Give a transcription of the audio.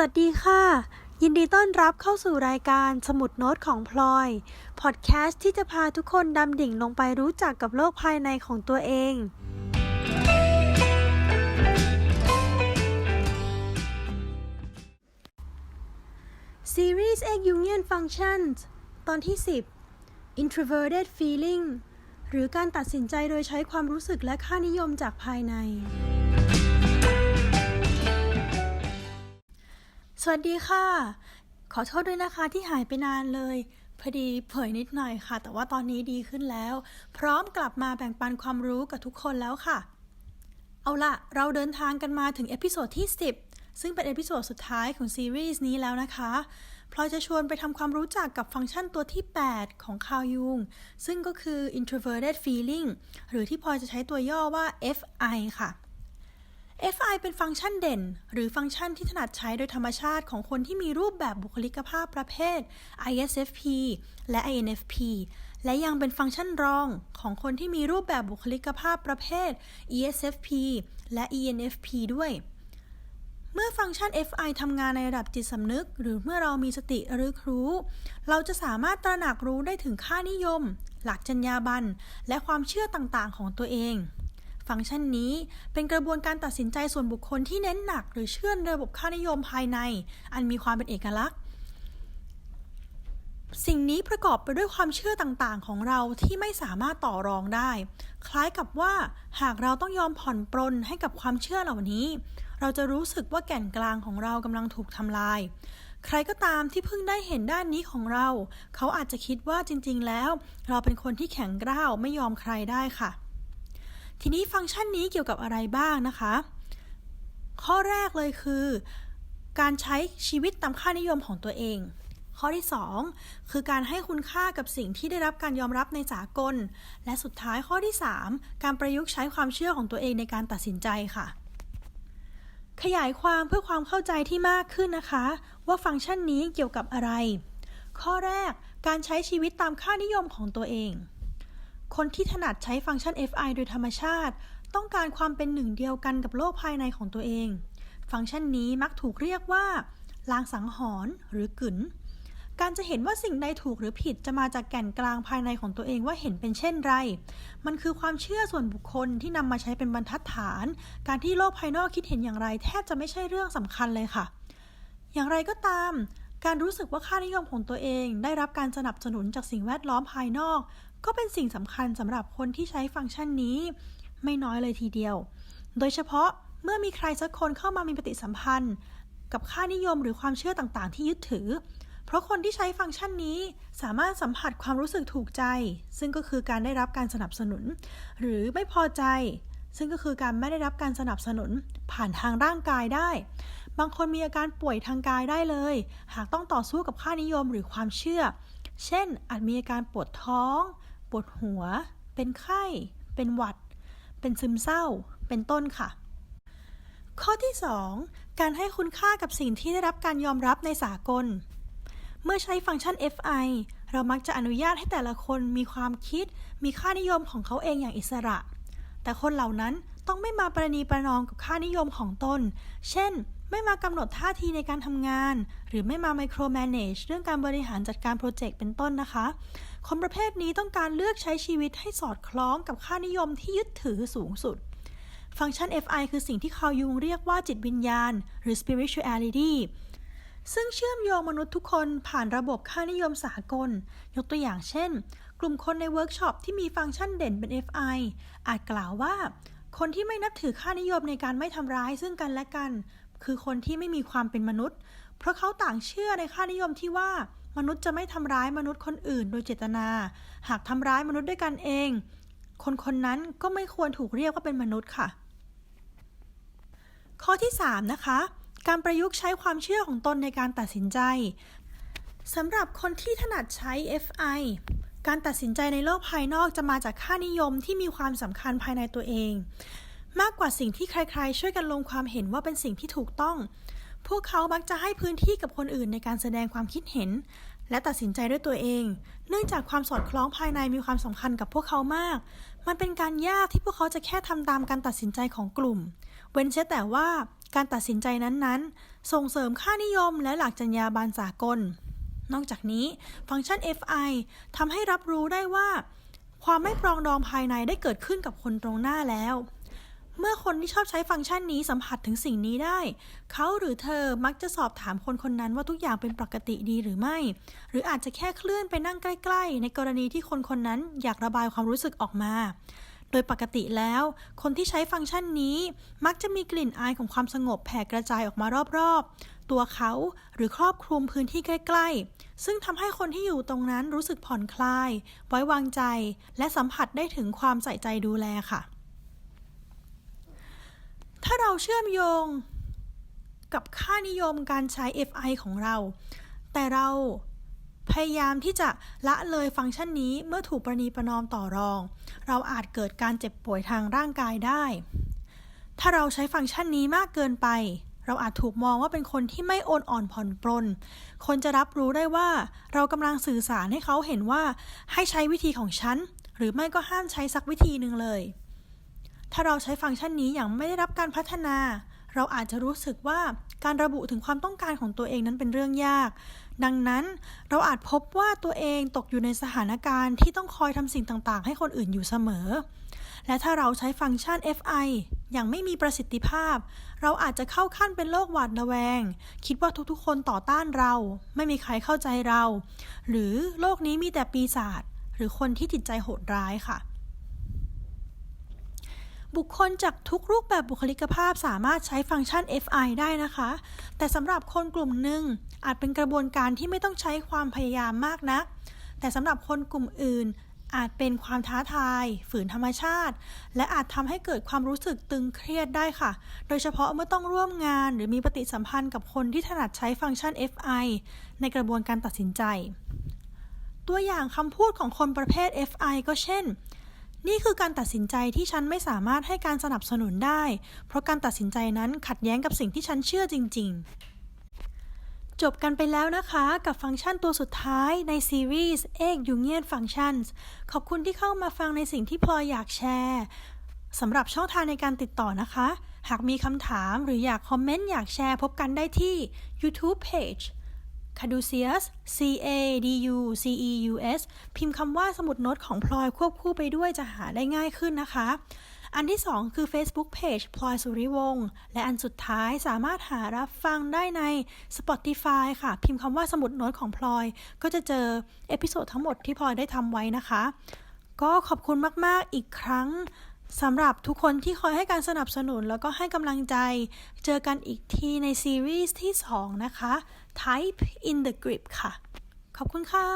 สวัสดีค่ะ ยินดีต้อนรับเข้าสู่รายการสมุดโน้ตของพลอย พอดแคสต์ที่จะพาทุกคนดำดิ่งลงไปรู้จักกับโลกภายในของตัวเอง Series X Union Functions ตอนที่ 10 Introverted Feeling หรือการตัดสินใจโดยใช้ความรู้สึกและค่านิยมจากภายใน สวัสดีค่ะ ขอโทษด้วยนะคะที่หายไปนานเลย พอดีเผยนิดหน่อยค่ะ แต่ว่าตอนนี้ดีขึ้นแล้ว พร้อมกลับมาแบ่งปันความรู้กับทุกคนแล้วค่ะ เอาละเราเดินทางกันมาถึงเอพิโซดที่ 10 ซึ่งเป็นเอพิโซดสุดท้ายของซีรีส์นี้แล้วนะคะพลอยจะชวนไปทำความรู้จักกับฟังก์ชันตัวที่ 8 ของคาวยุง ซึ่งก็คือ introverted feeling หรือที่พลอยจะใช้ตัวย่อว่า FI ค่ะ FI เป็นฟังก์ชันเด่น หรือฟังก์ชันที่ถนัดใช้โดยธรรมชาติของคนที่มีรูปแบบบุคลิกภาพประเภท ISFP และ INFP และยังเป็นฟังก์ชันรองของคนที่มีรูปแบบบุคลิกภาพประเภท ESFP และ ENFP ด้วย เมื่อฟังก์ชัน FI ทำงานในระดับจิตสำนึก หรือเมื่อเรามีสติรึกรู้ เราจะสามารถตระหนักรู้ได้ถึงค่านิยม หลักจรรยาบรรณและความเชื่อต่างๆ ของตัวเอง ฟังก์ชันนี้เป็นกระบวนการตัดสินใจส่วนบุคคลที่เน้นหนัก หรือเชื่อในระบบค่านิยมภายใน อันมีความเป็นเอกลักษณ์ สิ่งนี้ประกอบไปด้วยความเชื่อต่างๆ ของเราที่ไม่สามารถต่อรองได้ คล้ายกับว่าหากเราต้องยอมผ่อนปรนให้กับความเชื่อเหล่านี้ เราจะรู้สึกว่าแก่นกลางของเรากำลังถูกทำลายใครก็ตามที่เพิ่งได้เห็นด้านนี้ของเรา เขาอาจจะคิดว่าจริง ๆ แล้ว เราเป็นคนที่แข็งกร้าวไม่ยอมใครได้ค่ะ ทีนี้ฟังก์ชันนี้เกี่ยวกับอะไรบ้างนะคะ ข้อแรกเลยคือ การใช้ชีวิตตามค่านิยมของตัวเอง ข้อที่ 2 คือการให้คุณค่ากับสิ่งที่ได้รับการยอมรับในสากล และสุดท้ายข้อที่ 3 การประยุกต์ใช้ความเชื่อของตัวเองในการตัดสินใจค่ะขยายความเพื่อความเข้าใจที่มากขึ้นนะคะ ว่าฟังก์ชันนี้เกี่ยวกับอะไร ข้อแรกการใช้ชีวิตตามค่านิยมของตัวเอง คนที่ถนัดใช้ฟังก์ชัน FI โดยธรรมชาติ ต้องการความเป็นหนึ่งเดียวกันกับโลกภายในของตัวเอง ฟังก์ชันนี้มักถูกเรียกว่าลางสังหรณ์หรือกึ๋นการจะเห็นว่าสิ่งใดถูกหรือผิดจะมาจากแก่นกลางภายในของตัวเองว่าเห็นเป็นเช่นไร มันคือความเชื่อส่วนบุคคลที่นำมาใช้เป็นบรรทัดฐาน การที่โลกภายนอกคิดเห็นอย่างไร แทบจะไม่ใช่เรื่องสำคัญเลยค่ะ อย่างไรก็ตาม การรู้สึกว่าค่านิยมของตัวเอง ได้รับการสนับสนุนจากสิ่งแวดล้อมภายนอก ก็เป็นสิ่งสำคัญสำหรับคนที่ใช้ฟังก์ชันนี้ ไม่น้อยเลยทีเดียว โดยเฉพาะเมื่อมีใครสักคนเข้ามามีปฏิสัมพันธ์ กับค่านิยมหรือความเชื่อต่างๆ ที่ยึดถือ เพราะคนที่ใช้ฟังก์ชันนี้สามารถสัมผัสความรู้สึกถูกใจ ซึ่งก็คือการได้รับการสนับสนุน หรือไม่พอใจ ซึ่งก็คือการไม่ได้รับการสนับสนุนผ่านทางร่างกายได้ บางคนมีอาการป่วยทางกายได้เลย หากต้องต่อสู้กับค่านิยมหรือความเชื่อ เช่น อาจมีอาการปวดท้อง ปวดหัว เป็นไข้ เป็นหวัด เป็นซึมเศร้า เป็นต้นค่ะ ข้อที่ 2 การให้คุณค่ากับสิ่งที่ได้รับการยอมรับในสากล เมื่อใช้ฟังก์ชัน FI เรามักจะอนุญาตให้แต่ละคนมีความคิด มีค่านิยมของเขาเองอย่างอิสระ แต่คนเหล่านั้น ต้องไม่มาประนีประนอมกับค่านิยมของตน เช่น ไม่มากำหนดท่าทีในการทำงาน หรือไม่มา micromanage เรื่องการบริหารจัดการโปรเจกต์เป็นต้นนะคะ คนประเภทนี้ต้องการเลือกใช้ชีวิตให้สอดคล้องกับค่านิยมที่ยึดถือสูงสุด ฟังก์ชัน FI คือสิ่งที่คารยุงเรียกว่าจิตวิญญาณ หรือ spirituality ซึ่งเชื่อมโยงมนุษย์ทุกคนผ่านระบบค่านิยมสากล ยกตัวอย่างเช่น กลุ่มคนในเวิร์กช็อปที่มีฟังก์ชันเด่นเป็น FI อาจกล่าวว่า คนที่ไม่นับถือค่านิยมในการไม่ทำร้ายซึ่งกันและกัน คือคนที่ไม่มีความเป็นมนุษย์ เพราะเขาต่างเชื่อในค่านิยมที่ว่ามนุษย์จะไม่ทำร้ายมนุษย์คนอื่นโดยเจตนา หากทำร้ายมนุษย์ด้วยกันเอง คนคนนั้นก็ไม่ควรถูกเรียกว่าเป็นมนุษย์ค่ะ ข้อที่ 3 นะคะ การประยุกต์ใช้ความเชื่อของตนในการตัดสินใจสำหรับคนที่ถนัดใช้ FI การตัดสินใจในโลกภายนอกจะมาจากค่านิยมที่มีความสำคัญภายในตัวเอง มากกว่าสิ่งที่ใครๆ ช่วยกันลงความเห็นว่าเป็นสิ่งที่ถูกต้อง พวกเขามักจะให้พื้นที่กับคนอื่นในการแสดงความคิดเห็น และตัดสินใจด้วยตัวเอง เนื่องจากความสอดคล้องภายในมีความสำคัญกับพวกเขามาก มันเป็นการยากที่พวกเขาจะแค่ทำตามการตัดสินใจของกลุ่ม เว้นเสียแต่ว่าการตัดสินใจนั้นๆ ส่งเสริมค่านิยมและหลักจรรยาบรรณสากล นอกจากนี้ฟังก์ชัน FI ทำให้รับรู้ได้ว่า ความไม่ปรองดองภายในได้เกิดขึ้นกับคนตรงหน้าแล้ว เมื่อคนที่ชอบใช้ฟังก์ชันนี้สัมผัสถึงสิ่งนี้ได้ เขาหรือเธอมักจะสอบถามคนคนนั้นว่าทุกอย่างเป็นปกติดีหรือไม่ หรืออาจจะแค่เคลื่อนไปนั่งใกล้ ๆ ในกรณีที่คนคนนั้นอยากระบายความรู้สึกออกมา โดยปกติแล้ว คนที่ใช้ฟังก์ชันนี้ มักจะมีกลิ่นอายของความสงบแผ่กระจายออกมารอบๆ ตัวเขาหรือครอบคลุมพื้นที่ใกล้ๆ ซึ่งทำให้คนที่อยู่ตรงนั้นรู้สึกผ่อนคลาย ไว้วางใจ และสัมผัสได้ถึงความใส่ใจดูแลค่ะ ถ้าเราเชื่อมโยงกับค่านิยมการใช้ FI ของเรา แต่เรา พยายามที่จะละเลยฟังก์ชันนี้เมื่อถูกประนีประนอมต่อรอง เราอาจเกิดการเจ็บป่วยทางร่างกายได้ ถ้าเราใช้ฟังก์ชันนี้มากเกินไป เราอาจถูกมองว่าเป็นคนที่ไม่โอนอ่อนผ่อนปรนคนจะรับรู้ได้ว่า เรากำลังสื่อสารให้เขาเห็นว่าให้ใช้วิธีของฉัน หรือไม่ก็ห้ามใช้สักวิธีหนึ่งเลย ถ้าเราใช้ฟังก์ชันนี้อย่างไม่ได้รับการพัฒนาเราอาจจะรู้สึกว่าการระบุถึงความต้องการของตัวเองนั้นเป็นเรื่องยาก ดังนั้นเราอาจพบว่าตัวเองตกอยู่ในสถานการณ์ที่ต้องคอยทำสิ่งต่างๆ ให้คนอื่นอยู่เสมอ และถ้าเราใช้ฟังก์ชัน FI อย่างไม่มีประสิทธิภาพ เราอาจจะเข้าขั้นเป็นโรคหวาดระแวง คิดว่าทุกๆ คนต่อต้านเรา ไม่มีใครเข้าใจเรา หรือโลกนี้มีแต่ปีศาจหรือคนที่จิตใจโหดร้ายค่ะ บุคคลจากทุกรูปแบบบุคลิกภาพสามารถใช้ฟังก์ชัน FI ได้นะคะ แต่สำหรับคนกลุ่มหนึ่งอาจเป็นกระบวนการที่ไม่ต้องใช้ความพยายามมากนัก แต่สำหรับคนกลุ่มอื่น อาจเป็นความท้าทาย ฝืนธรรมชาติ และอาจทำให้เกิดความรู้สึกตึงเครียดได้ค่ะ โดยเฉพาะเมื่อต้องร่วมงาน หรือมีปฏิสัมพันธ์กับคนที่ถนัดใช้ฟังก์ชัน FI ในกระบวนการตัดสินใจ ตัวอย่างคำพูดของคนประเภท FI ก็เช่น นี่คือการตัดสินใจที่ฉันไม่สามารถให้การสนับสนุนได้ เพราะการตัดสินใจนั้นขัดแย้งกับสิ่งที่ฉันเชื่อจริง ๆ จบกันไปแล้วนะคะกับฟังก์ชันตัวสุดท้ายในซีรีส์ Egg Union Functions ขอบคุณที่เข้ามาฟังในสิ่งที่พลอยอยากแชร์สำหรับช่องทางในการติดต่อนะคะ หากมีคำถามหรืออยากคอมเมนต์อยากแชร์พบกันได้ที่ YouTube Page Caduceus C A D U C E U S พิมพ์คำว่าสมุดโน้ตของพลอยควบคู่ไปด้วยจะหาได้ง่ายขึ้นนะคะ อันที่ 2 คือ Facebook Page พลอยสุริวงศ์และอันสุดท้ายสามารถหารับฟังได้ใน Spotify ค่ะ พิมพ์คำว่าสมุดโน้ตของพลอย ก็จะเจอเอพิโซดทั้งหมดที่พลอยได้ทำไว้นะคะ ก็ขอบคุณมาก ๆ อีกครั้ง สำหรับทุกคนที่คอยให้การสนับสนุนแล้วก็ให้กำลังใจ เจอกันอีกทีในซีรีส์ที่ 2 นะคะ Type in the Grip ค่ะ ขอบคุณค่ะ